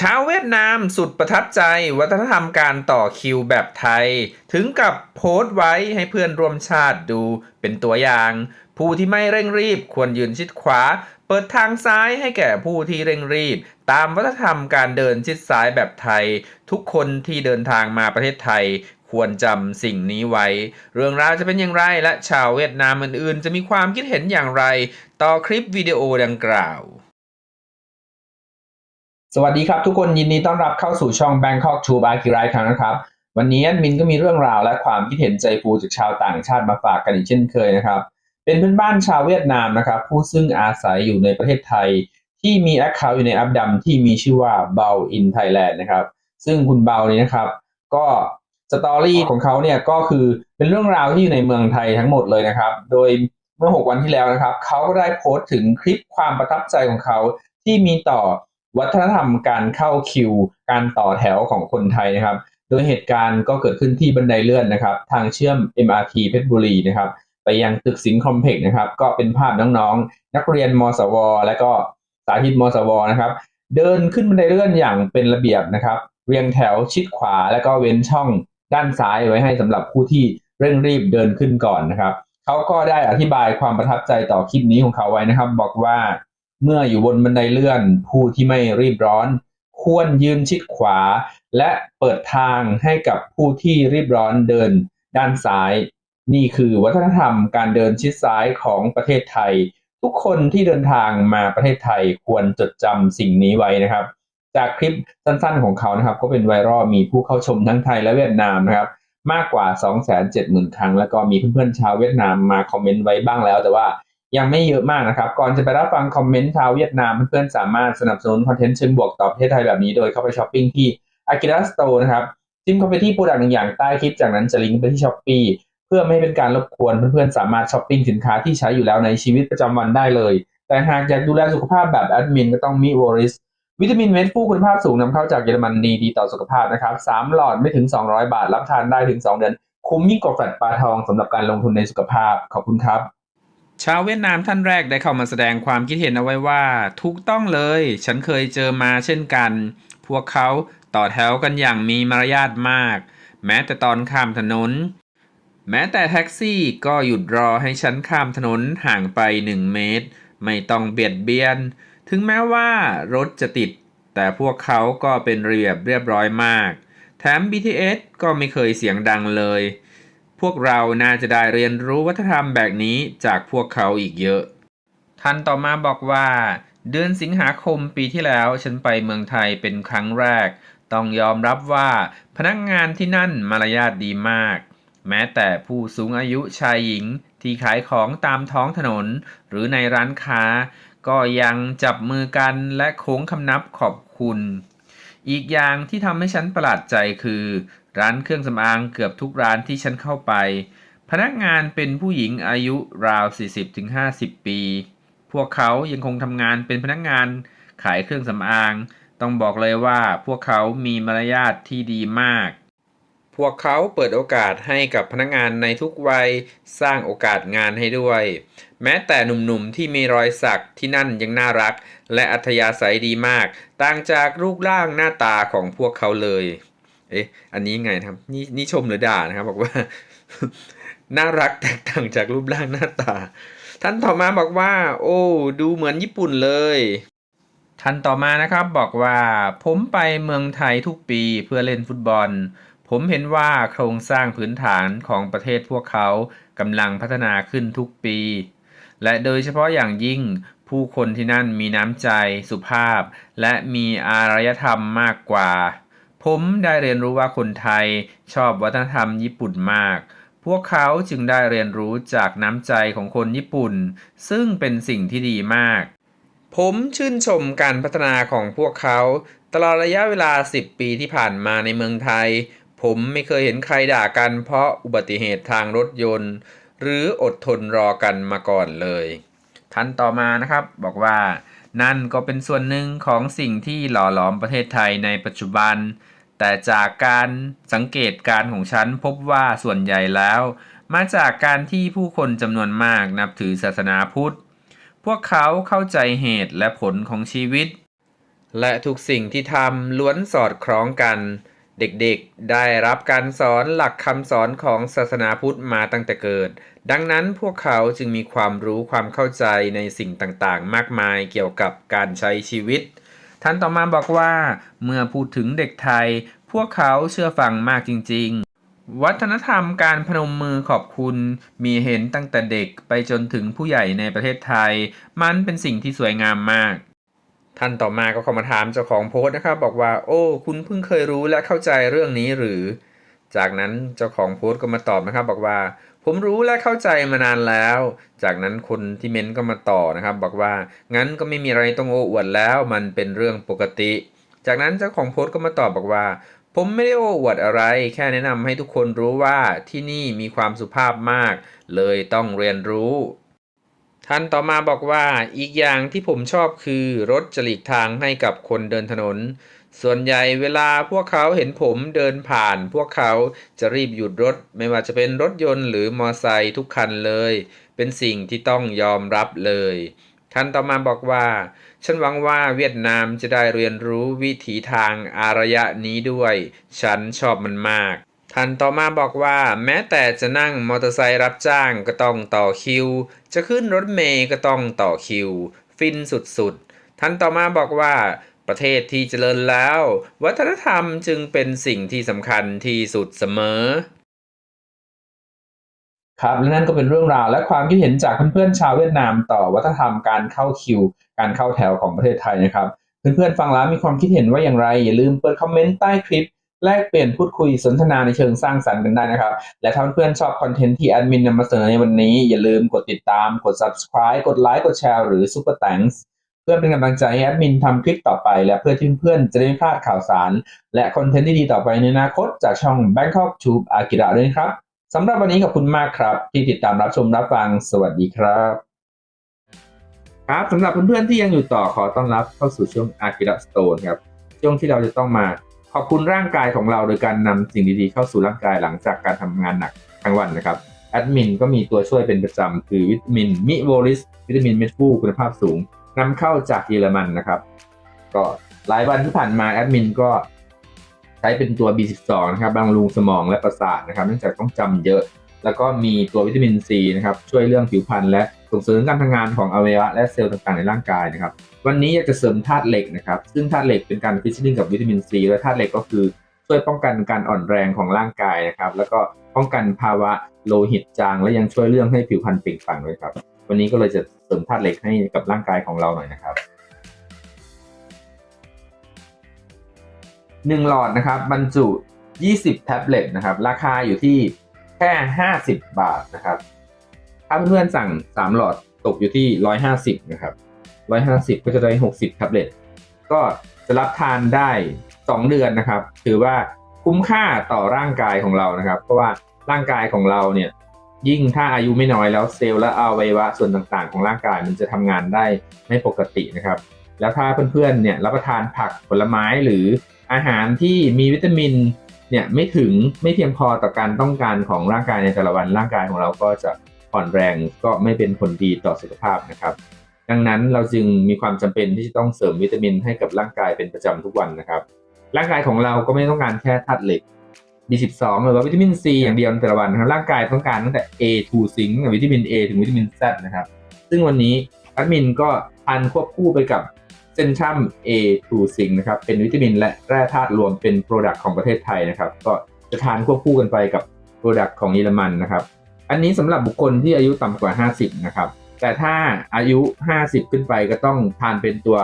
ชาวเวียดนามสุดประทับใจวัฒนธรรมการต่อคิวแบบไทย ถึงกับโพสต์ไว้ให้เพื่อนร่วมชาติดูเป็นตัวอย่าง ผู้ที่ไม่เร่งรีบควรยืนชิดขวา เปิดทางซ้ายให้แก่ผู้ที่เร่งรีบ ตามวัฒนธรรมการเดินชิดซ้ายแบบไทย ทุกคนที่เดินทางมาประเทศไทยควรจำสิ่งนี้ไว้ เรื่องราวจะเป็นอย่างไรและชาวเวียดนามอื่นๆ จะมีความคิดเห็นอย่างไร ต่อคลิปวิดีโอดังกล่าว สวัสดีครับทุกคนยินดีต้อนรับเข้าสู่ช่อง Bangkok to b a k i r a ครั้งนะครับ วันนี้แอดมินก็มีเรื่องราวและความคิดเห็นใจฟูจากชาวต่างชาติมาฝากกันอีกเช่นเคยนะครับ เป็นเพื่อนบ้านชาวเวียดนามนะครับ ผู้ซึ่งอาศัยอยู่ในประเทศไทย ที่มีแอคเคาท์อยู่ในแอปดำที่มีชื่อว่าเบา in Thailand นะครับ ซึ่งคุณเบานี้นะครับ ก็สตอรี่ของเขาเนี่ยก็คือเป็นเรื่องราวที่อยู่ในเมืองไทยทั้งหมดเลยนะครับ โดยเมื่อ 6 วันที่แล้วนะครับเขาก็ได้โพสต์ถึงคลิปความประทับใจของเขาที่มีต่อ วัฒนธรรมการเข้าคิว การต่อแถวของคนไทยนะครับ โดยเหตุการณ์ก็เกิดขึ้นที่บันไดเลื่อนนะครับ ทางเชื่อม MRT เพชรบุรีนะครับ ไปยังตึกสิงคอมเพล็กซ์นะครับ ก็เป็นภาพน้องๆ นักเรียนมสว และก็สาธิตมสวนะครับ เดินขึ้นบันไดเลื่อนอย่างเป็นระเบียบนะครับ เรียงแถวชิดขวาแล้วก็เว้นช่องด้านซ้ายไว้ให้สำหรับผู้ที่เร่งรีบเดินขึ้นก่อนนะครับเขาก็ได้อธิบายความประทับใจต่อคลิปนี้ของเขาไว้นะครับ บอกว่า เมื่ออยู่บนบันไดเลื่อน ผู้ที่ไม่รีบร้อน ควรยืนชิดขวา และเปิดทางให้กับผู้ที่รีบร้อนเดินด้านซ้าย นี่คือวัฒนธรรมการเดินชิดซ้ายของประเทศไทย ทุกคนที่เดินทางมาประเทศไทยควรจดจำสิ่งนี้ไว้นะครับ จากคลิปสั้นๆของเขานะครับ ก็เป็นไวรัลมีผู้เข้าชมทั้งไทยและเวียดนามนะครับมากกว่า 270,000 ครั้ง แล้วก็มีเพื่อนๆชาวเวียดนามมาคอมเมนต์ไว้บ้างแล้ว แต่ว่า ยังไม่เยอะมากนะครับ ก่อนจะไปรับฟังคอมเมนต์ชาวเวียดนามเพื่อนๆสามารถสนับสนุนคอนเทนต์เชิงบวกต่อประเทศไทยแบบนี้โดยเข้าไปช้อปปิ้งที่ Akira Store นะครับจิ้มเข้าไปที่โปรดักต์หนึ่งอย่างใต้คลิปจากนั้นจะลิงก์ไปที่ช้อปปีเพื่อไม่ให้เป็นการรบกวนเพื่อนๆสามารถช้อปปิ้งสินค้าที่ใช้อยู่แล้วในชีวิตประจำวันได้เลย แต่หากอยากดูแลสุขภาพแบบแอดมินก็ต้องมีวอริสวิตามินเม็ดฟูคุณภาพสูงนำเข้าจากเยอรมนีดีต่อสุขภาพนะครับ3หลอดไม่ถึง 200 บาทรับทานได้ถึง 2 เดือน คุ้มยิ่งกว่าแฟลตปลาทองสำหรับการลงทุนในสุขภาพขอบคุณครับ ชาวเวียดนามท่านแรกได้เข้ามาแสดงความคิดเห็นเอาไว้ว่า ถูกต้องเลย ฉันเคยเจอมาเช่นกัน พวกเขาต่อแถวกันอย่างมีมารยาทมาก แม้แต่ตอนข้ามถนน แม้แต่แท็กซี่ก็หยุดรอให้ฉันข้ามถนนห่างไป 1 เมตร ไม่ต้องเบียดเบียน ถึงแม้ว่ารถจะติด แต่พวกเขาก็เป็นระเบียบเรียบร้อยมาก แถม BTS ก็ไม่เคยเสียงดังเลย พวกเราน่าจะได้เรียนรู้วัฒนธรรมแบบนี้จากพวกเขาอีกเยอะ ท่านต่อมาบอกว่า เดือนสิงหาคมปีที่แล้วฉันไปเมืองไทยเป็นครั้งแรก ต้องยอมรับว่าพนักงานที่นั่นมารยาทดีมาก แม้แต่ผู้สูงอายุชายหญิงที่ขายของตามท้องถนน หรือในร้านค้า ก็ยังจับมือกันและโค้งคำนับขอบคุณ อีกอย่างที่ทำให้ฉันประหลาดใจคือ ร้านเครื่องสำอางเกือบทุกร้านที่ฉันเข้าไป พนักงานเป็นผู้หญิงอายุราว 40-50 ปี พวกเขายังคงทำงานเป็นพนักงานขายเครื่องสำอาง ต้องบอกเลยว่าพวกเขามีมารยาทที่ดีมาก พวกเขาเปิดโอกาสให้กับพนักงานในทุกวัยสร้างโอกาสงานให้ด้วย แม้แต่หนุ่มๆที่มีรอยสักที่นั่นยังน่ารัก และอัธยาศัยดีมาก ต่างจากรูปร่างหน้าตาของพวกเขาเลย เอ๊ะอันนี้ไงครับนี่นี่ชมหรือด่านะครับ บอกว่า น่ารักแตกต่างจากรูปร่างหน้าตา ท่านต่อมาบอกว่า โอ้ดูเหมือนญี่ปุ่นเลยท่านต่อมานะครับบอกว่าผมไปเมืองไทยทุกปีเพื่อเล่นฟุตบอล ผมเห็นว่าโครงสร้างพื้นฐานของประเทศพวกเขากำลังพัฒนาขึ้นทุกปี และโดยเฉพาะอย่างยิ่งผู้คนที่นั่นมีน้ำใจสุภาพ และมีอารยธรรมมากกว่า ผมได้เรียนรู้ว่าคนไทยชอบวัฒนธรรมญี่ปุ่นมาก พวกเขาจึงได้เรียนรู้จากน้ำใจของคนญี่ปุ่น ซึ่งเป็นสิ่งที่ดีมาก ผมชื่นชมการพัฒนาของพวกเขา ตลอดระยะเวลา 10 ปีที่ผ่านมาในเมืองไทย ผมไม่เคยเห็นใครด่ากันเพราะอุบัติเหตุทางรถยนต์ หรืออดทนรอกันมาก่อนเลยท่านต่อมานะครับบอกว่านั่นก็เป็นส่วนหนึ่งของสิ่งที่หล่อหลอมประเทศไทยในปัจจุบัน แต่จากการสังเกตการของฉันพบว่าส่วนใหญ่แล้ว มาจากการที่ผู้คนจำนวนมากนับถือศาสนาพุทธ พวกเขาเข้าใจเหตุและผลของชีวิต และทุกสิ่งที่ทำล้วนสอดคล้องกัน เด็กๆได้รับการสอนหลักคำสอนของศาสนาพุทธมาตั้งแต่เกิด ดังนั้นพวกเขาจึงมีความรู้ความเข้าใจในสิ่งต่างๆ มากมายเกี่ยวกับการใช้ชีวิต ท่านต่อมาบอกว่า เมื่อพูดถึงเด็กไทย พวกเขาเชื่อฟังมากจริง ๆวัฒนธรรมการพนมมือขอบคุณ มีเห็นตั้งแต่เด็กไปจนถึงผู้ใหญ่ในประเทศไทย มันเป็นสิ่งที่สวยงามมาก ท่านต่อมาก็เข้ามาถามเจ้าของโพสต์นะครับบอกว่า โอ้ คุณเพิ่งเคยรู้และเข้าใจเรื่องนี้หรือ จากนั้นเจ้าของโพสต์ก็มาตอบนะครับบอกว่า ผมรู้และเข้าใจมานานแล้ว จากนั้นคนที่เม้นก็มาต่อนะครับ บอกว่างั้นก็ไม่มีอะไรต้องโอ้อวดแล้ว มันเป็นเรื่องปกติ จากนั้นเจ้าของโพสต์ก็มาตอบบอกว่า ผมไม่ได้โอ้อวดอะไร แค่แนะนำให้ทุกคนรู้ว่าที่นี่มีความสุภาพมาก เลยต้องเรียนรู้ท่านต่อมาบอกว่าอีกอย่างที่ผมชอบคือรถจะหลีกทางให้กับคนเดินถนน ส่วนใหญ่เวลาพวกเขาเห็นผมเดินผ่าน พวกเขาจะรีบหยุดรถ ไม่ว่าจะเป็นรถยนต์หรือมอไซค์ทุกคันเลย เป็นสิ่งที่ต้องยอมรับเลยท่านต่อมาบอกว่า ฉันหวังว่าเวียดนามจะได้เรียนรู้วิถีทางอารยะนี้ด้วย ฉันชอบมันมาก ท่านต่อมาบอกว่า แม้แต่จะนั่งมอเตอร์ไซค์รับจ้างก็ต้องต่อคิว จะขึ้นรถเมย์ก็ต้องต่อคิว ฟินสุดๆ ท่านต่อมาบอกว่า ประเทศที่เจริญแล้ว วัฒนธรรมจึงเป็นสิ่งที่สำคัญที่สุดเสมอ ครับและนั่นก็เป็นเรื่องราวและความคิดเห็นจากเพื่อนๆชาวเวียดนามต่อวัฒนธรรมการเข้าคิว การเข้าแถวของประเทศไทยนะครับ เพื่อนๆฟังแล้วมีความคิดเห็นว่าอย่างไร อย่าลืมเปิดคอมเมนต์ใต้คลิปแลกเปลี่ยนพูดคุยสนทนาในเชิงสร้างสรรค์กันได้นะครับ และถ้าเพื่อนชอบคอนเทนต์ที่แอดมินนำมาเสนอในวันนี้ อย่าลืมกดติดตาม กด subscribe กดไลค์กดแชร์หรือ super thanks เพื่อเป็นกำลังใจให้แอดมินทำคลิปต่อไป และเพื่อที่เพื่อนจะได้ไม่พลาดข่าวสาร และคอนเทนต์ที่ดีต่อไปในอนาคตจากช่อง Bangkok Tube Akira ด้วยครับสำหรับวันนี้ขอบคุณมากครับ ที่ติดตามรับชมรับฟังสวัสดีครับ ครับสำหรับเพื่อนๆที่ยังอยู่ต่อขอต้อนรับเข้าสู่ช่วง Akira Stone ครับช่วงที่เราจะต้องมาขอบคุณร่างกายของเราโดยการนำสิ่งดีๆเข้าสู่ร่างกายหลังจากการทำงานหนักทั้งวันนะครับแอดมินก็มีตัวช่วยเป็นประจำคือวิตามินมิโวลิสวิตามินเม็ดฟูคุณภาพสูง นำเข้าจากเยอรมันนะครับ ก็หลายวันที่ผ่านมาแอดมินก็ใช้เป็นตัว B12 นะครับบำรุงสมองและประสาทนะครับ เนื่องจากต้องจำเยอะ แล้วก็มีตัววิตามินซีนะครับช่วยเรื่องผิวพรรณและส่งเสริมการทำงานของอวัยวะและเซลล์ต่างๆในร่างกายนะครับ วันนี้อยากจะเสริมธาตุเหล็กนะครับ ซึ่งธาตุเหล็กเป็นการฟิชชิ่งกับวิตามินซีและธาตุเหล็กก็คือช่วยป้องกันการอ่อนแรงของร่างกายนะครับ แล้วก็ป้องกันภาวะโลหิตจางและยังช่วยเรื่องให้ผิวพรรณเปล่งปลั่งด้วยครับ วันนี้ก็เลยจะเสริมธาตุเหล็กให้กับร่างกายของเราหน่อยนะครับหนึ่งหลอดนะครับบรรจุ 20 แท็บเล็ตนะครับ ราคาอยู่ที่แค่ 50 บาทนะครับ ถ้าเพื่อนๆสั่ง 3 หลอดตกอยู่ที่ 150 นะครับ 150 ก็จะได้ 60 แท็บเล็ต ก็จะรับทานได้ 2 เดือนนะครับ ถือว่าคุ้มค่าต่อร่างกายของเรานะครับ เพราะว่าร่างกายของเราเนี่ย ยิ่งถ้าอายุไม่น้อยแล้วเซลล์และอวัยวะส่วนต่างๆ ของร่างกายมันจะทำงานได้ไม่ปกตินะครับ แล้วถ้าเพื่อนๆเนี่ยรับประทานผักผลไม้หรืออาหารที่มีวิตามินเนี่ยไม่ถึงไม่เพียงพอต่อการต้องการของร่างกายในแต่ละวันร่างกายของเราก็จะอ่อนแรงก็ไม่เป็นผลดีต่อสุขภาพนะครับ ดังนั้นเราจึงมีความจำเป็นที่จะต้องเสริมวิตามินให้กับร่างกายเป็นประจำทุกวันนะครับ ร่างกายของเราก็ไม่ต้องการแค่ธาตุเหล็ก B12 หรือว่าวิตามิน C อย่างเดียวในแต่ละวันนะครับร่างกายต้องการตั้งแต่ A to ซิงค์วิตามิน A ถึงวิตามิน Z นะครับ ซึ่งวันนี้แอดมินก็ทานควบคู่ไปกับเซนชัม A2 ซิงนะครับ เป็นวิตามินและแร่ธาตุรวมเป็นโปรดักต์ของประเทศไทยนะครับ ก็จะทานควบคู่กันไปกับโปรดักต์ของเยอรมันนะครับ อันนี้สำหรับบุคคลที่อายุต่ำกว่า 50 นะครับ แต่ถ้าอายุ 50 ขึ้นไปก็ต้องทานเป็นตัว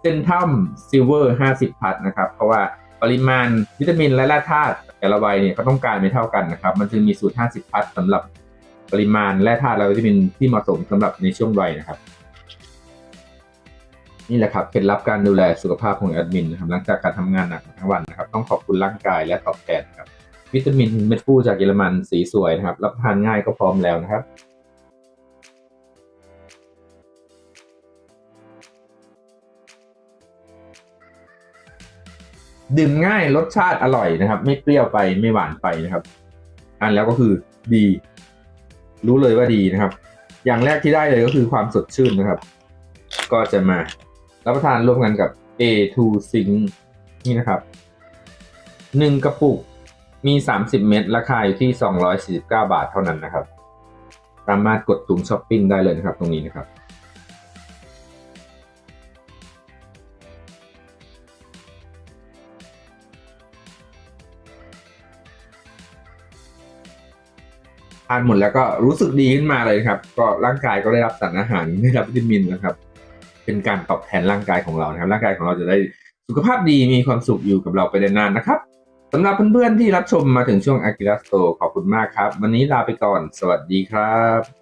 เซนทัมซิลเวอร์50 พัทนะครับ เพราะว่าปริมาณวิตามินและแร่ธาตุ แต่ละวัยเนี่ยก็ต้องการไม่เท่ากันนะครับ มันจึงมีสูตร 50 พัดสำหรับปริมาณและธาตุและวิตามินที่เหมาะสมสำหรับในช่วงวัยนะครับ นี่แหละครับเคล็ดลับการดูแลสุขภาพของแอดมินนะครับหลังจากการทำงานหนักทั้งวันนะครับ ต้องขอบคุณร่างกายและตอบแทนครับวิตามินเม็ดฟูจากเยอรมันสีสวยนะครับ รับทานง่ายก็พร้อมแล้วนะครับ ดื่มง่ายรสชาติอร่อยนะครับ ไม่เปรี้ยวไปไม่หวานไปนะครับ อันแล้วก็คือดี รู้เลยว่าดีนะครับ อย่างแรกที่ได้เลยก็คือความสดชื่นนะครับ ก็จะมารับประทานร่วมกันกับ A2 Zinc นี่นะครับหนึ่งกระปุกมี 30 เม็ดราคาอยู่ที่ 249 บาทเท่านั้นนะครับ สามารถกดตุ่มช้อปปิ้งได้เลยนะครับ ตรงนี้นะครับ ทานหมดแล้วก็รู้สึกดีขึ้นมาเลยครับ ก็ร่างกายก็ได้รับสารอาหารได้รับวิตามินนะครับ เป็นการตอบแทนร่างกายของเรานะครับ ร่างกายของเราจะได้สุขภาพดีมีความสุขอยู่กับเราไปได้นานนะครับสำหรับเพื่อนๆที่รับชมมาถึงช่วงอากิระสโตขอบคุณมากครับ วันนี้ลาไปก่อน สวัสดีครับ